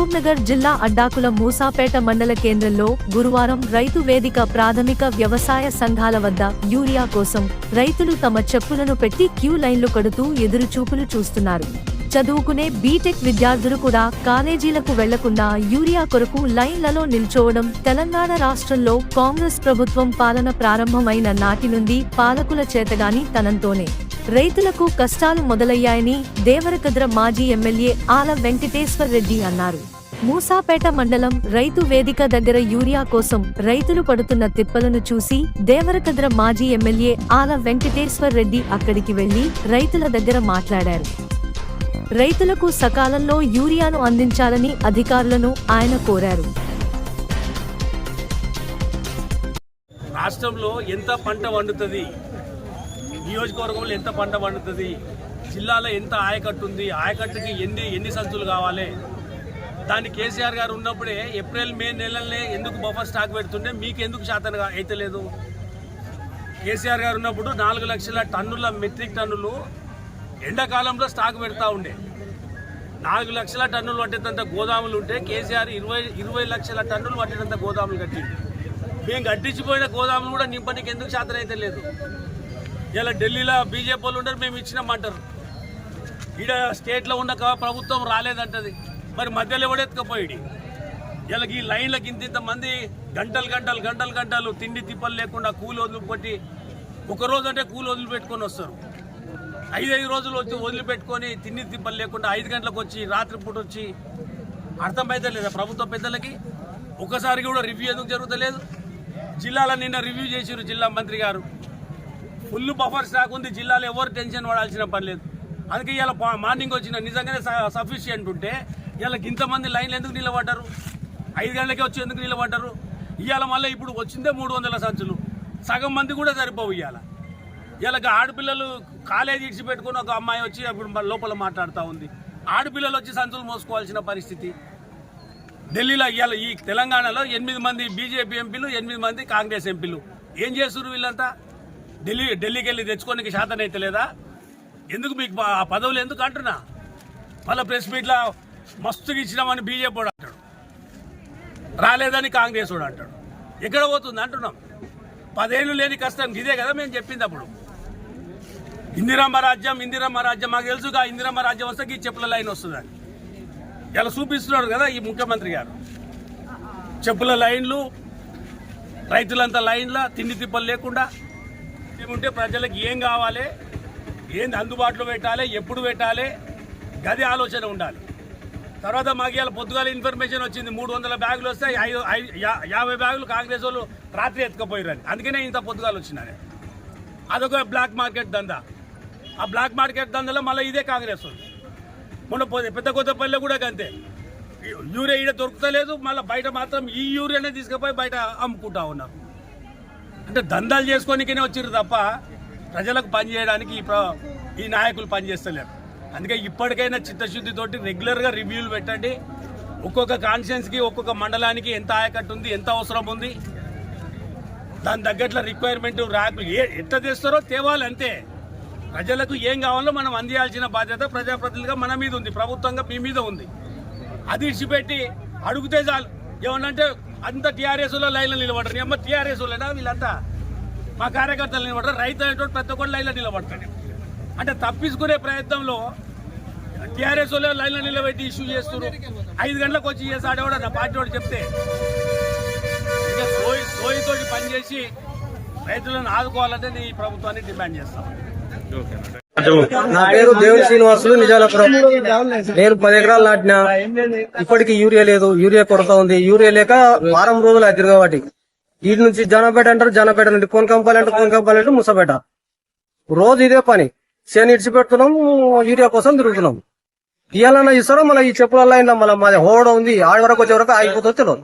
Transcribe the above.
మహబూబ్ నగర్ జిల్లా అడ్డాకుల మూసాపేట మండల కేంద్రంలో గురువారం రైతు వేదిక ప్రాథమిక వ్యవసాయ సంఘాల వద్ద యూరియా కోసం రైతులు తమ చెప్పులను పెట్టి క్యూ లైన్లు కడుతూ ఎదురుచూపులు చూస్తున్నారు. చదువుకునే బీటెక్ విద్యార్థులు కూడా కాలేజీలకు వెళ్ళకుండా యూరియా కొరకు లైన్లలో నిల్చోవడం తెలంగాణ రాష్ట్రంలో కాంగ్రెస్ ప్రభుత్వం పాలన ప్రారంభమైన నాటి నుండి పాలకుల చేతగాని తనంతోనే. రైతులకు కష్టాలు మొదలయ్యాయని దేవరకద్ర మాజీ ఎమ్మెల్యే ఆల వెంకటేశ్వర్ రెడ్డి అన్నారు. మూసాపేట మండలం రైతు వేదిక దగ్గర యూరియా కోసం రైతులు పడుతున్న తిప్పలను చూసి దేవరకద్ర మాజీ ఎమ్మెల్యే ఆల వెంకటేశ్వర్ రెడ్డి అక్కడికి వెళ్ళి రైతుల దగ్గర మాట్లాడారు. రైతులకు సకాలంలో యూరియాను అందించాలని అధికారులను ఆయన కోరారు. రాష్ట్రంలో ఎంత పంట వండుతుంది? నియోజకవర్గంలో ఎంత పంట పండుతుంది? జిల్లాలో ఎంత ఆయకట్టు ఉంది? ఆయకట్టుకి ఎన్ని ఎన్ని సంచులు కావాలి? దాన్ని కేసీఆర్ గారు ఉన్నప్పుడే ఏప్రిల్ మే నెలలనే ఎందుకు బఫర్ స్టాక్ పెడుతుంటే మీకు ఎందుకు శాతం అయితే లేదు? కేసీఆర్ గారు ఉన్నప్పుడు నాలుగు లక్షల టన్నుల మెట్రిక్ టన్నులు ఎండాకాలంలో స్టాక్ పెడతా ఉండే. నాలుగు లక్షల టన్నులు పట్టేటంత గోదాములు ఉంటే కేసీఆర్ ఇరవై ఇరవై లక్షల టన్నులు పట్టేటంత గోదాములు కట్టింది మేము కట్టించిపోయిన గోదాములు కూడా నింపనికి ఎందుకు శాతం అయితే లేదు? ఇలా ఢిల్లీలో బీజేపీ వాళ్ళు ఉండరు మేము ఇచ్చినామంటారు. ఈడ స్టేట్లో ఉన్న ప్రభుత్వం రాలేదంటది. మరి మధ్యలో ఎవడెత్తుకపోయాడు ఇలా ఈ లైన్లకు ఇంత ఇంత మంది గంటలు గంటలు గంటలు గంటలు తిండి తిప్పలు లేకుండా కూలి వదిలిపెట్టి ఒకరోజు అంటే కూలి వదిలిపెట్టుకొని వస్తారు. ఐదు ఐదు రోజులు వచ్చి వదిలిపెట్టుకొని తిండి తిప్పలు లేకుండా ఐదు గంటలకు వచ్చి రాత్రిపూట వచ్చి అర్థమైతే లేదా ప్రభుత్వ పెద్దలకి? ఒకసారి కూడా రివ్యూ ఎందుకు జరుగుతలేదు? జిల్లాలో నిన్న రివ్యూ చేసిరు జిల్లా మంత్రి గారు. ఫుల్ బఫర్ స్టాక్ ఉంది జిల్లాలో ఎవరు టెన్షన్ పడాల్సిన పని లేదు. అందుకే ఇవాళ మార్నింగ్ వచ్చిన నిజంగానే సఫిషియంట్ ఉంటే ఇవాళ ఇంతమంది లైన్లు ఎందుకు నిలబడ్డారు? ఐదు గంటలకే వచ్చి ఎందుకు నిలబడ్డారు? ఇవాళ మళ్ళీ ఇప్పుడు వచ్చిందే మూడు వందల సంచులు. సగం మంది కూడా సరిపోవు ఇవాళ. ఇవాళ ఆడపిల్లలు కాలేజీ ఇడిచిపెట్టుకుని ఒక అమ్మాయి వచ్చి అప్పుడు లోపల మాట్లాడుతూ ఉంది. ఆడపిల్లలు వచ్చి సంచులు మోసుకోవాల్సిన పరిస్థితి. ఢిల్లీలో ఇవాళ ఈ తెలంగాణలో ఎనిమిది మంది బీజేపీ ఎంపీలు ఎనిమిది మంది కాంగ్రెస్ ఎంపీలు. ఏం చేస్తున్నారు వీళ్ళంతా? ఢిల్లీ ఢిల్లీకి వెళ్ళి తెచ్చుకోనికి శాతం అయితే లేదా? ఎందుకు మీకు ప- ఆ పదవులు ఎందుకు అంటున్నా? వాళ్ళ ప్రెస్ మీట్లో మస్తుగా ఇచ్చినామని బీజేపీ వాడు అంటాడు. రాలేదని కాంగ్రెస్ వాడు అంటాడు. ఎక్కడ పోతుంది అంటున్నాం? పదేళ్ళు లేని కష్టం. ఇదే కదా మేము చెప్పింది అప్పుడు ఇందిరమ్మ రాజ్యం ఇందిరమ్మ రాజ్యం. మాకు తెలుసుగా ఇందిరమ్మ రాజ్యం వస్తే ఈ చెప్పుల లైన్ వస్తుందని. ఇలా చూపిస్తున్నాడు కదా ఈ ముఖ్యమంత్రి గారు. చెప్పుల లైన్లు రైతులంతా లైన్ల తిండి తిప్పలు లేకుండా ఉంటే ప్రజలకు ఏం కావాలి? ఏంది అందుబాటులో పెట్టాలి? ఎప్పుడు పెట్టాలి? గది ఆలోచన ఉండాలి. తర్వాత మాకు ఇవాళ పొద్దుగాల ఇన్ఫర్మేషన్ వచ్చింది మూడు వందల బ్యాగులు వస్తే ఐదు యా- యాభై బ్యాగులు కాంగ్రెస్ వాళ్ళు రాత్రి ఎత్తుకపోయారని అందుకనే ఇంత పొద్దుగాలు వచ్చినాయి అదొక బ్లాక్ మార్కెట్ దందా. ఆ బ్లాక్ మార్కెట్ దందాలో మళ్ళీ ఇదే కాంగ్రెస్ వాళ్ళు. మొన్న పోతే పెద్ద కొత్తపల్లిలో కూడా అంతే యూరియా ఈడ దొరుకుతలేదు మళ్ళీ బయట మాత్రం ఈ యూరియానే తీసుకుపోయి బయట అమ్ముకుంటా ఉన్నారు. అంటే దందాలు చేసుకోనికనే వచ్చిర్రు తప్ప ప్రజలకు పనిచేయడానికి ఈ ప్ర- ఈ నాయకులు పనిచేస్తలేరు అందుకే ఇప్పటికైనా చిత్తశుద్ధితోటి రెగ్యులర్గా రివ్యూలు పెట్టండి. ఒక్కొక్క కాన్షియన్స్కి ఒక్కొక్క మండలానికి ఎంత ఆయకట్టు ఉంది ఎంత అవసరం ఉంది దాని తగ్గట్ల రిక్వైర్మెంట్ ర్యాకులు ఏ ఎట్లా తెస్తారో తేవాలి అంతే. ప్రజలకు ఏం కావాలో మనం అందియాల్సిన బాధ్యత ప్రజాప్రతినిధిగా మన మీద ఉంది ప్రభుత్వంగా మీ మీద ఉంది. అది ఇచ్చిపెట్టి అడిగితే చాలు. ఏమన్నంటే అంత టీఆర్ఎస్లో లైన్లో నిలబడరు. అమ్మ టీఆర్ఎస్ వీళ్ళంతా? మా కార్యకర్తలు నిలబడరు. రైతు అనేటువంటి ప్రతి ఒక్కరు లైన్లో నిలబడతాడు. అంటే తప్పించుకునే ప్రయత్నంలో టీఆర్ఎస్ వాళ్ళు లైన్లో నిలబెట్టి ఇష్యూ చేస్తున్నారు. ఐదు గంటలకు వచ్చి చేస్తాడు కూడా నా పార్టీ వాడు చెప్తే ఇక సోయి సోయితోటి పనిచేసి రైతులను ఆదుకోవాలంటే నేను ఈ ప్రభుత్వాన్ని డిమాండ్ చేస్తాను. నా పేరు దేవుని శ్రీనివాసులు నిజాలపురం. నేను పది ఎకరాలు నాటిన ఇప్పటికి యూరియా లేదు యూరియా కొరత ఉంది. యూరియా లేక వారం రోజులు అవుతుంది కాబట్టి. వీటి నుంచి జనపేట అంటారు జనపేట నుండి కోనకంపాలి అంటే కోనకంపాలి అంటే ముసపేట. రోజు ఇదే పని. చేను ఇడిచి పెడుతున్నాం యూరియా కోసం తిరుగుతున్నాం. ఇవ్వాలన్నా ఇస్తారో మళ్ళీ ఈ చెప్పులలో మళ్ళీ మాది హోడ ఉంది ఆడి వరకు వచ్చే వరకు ఆగిపోతుంది తెలియదు.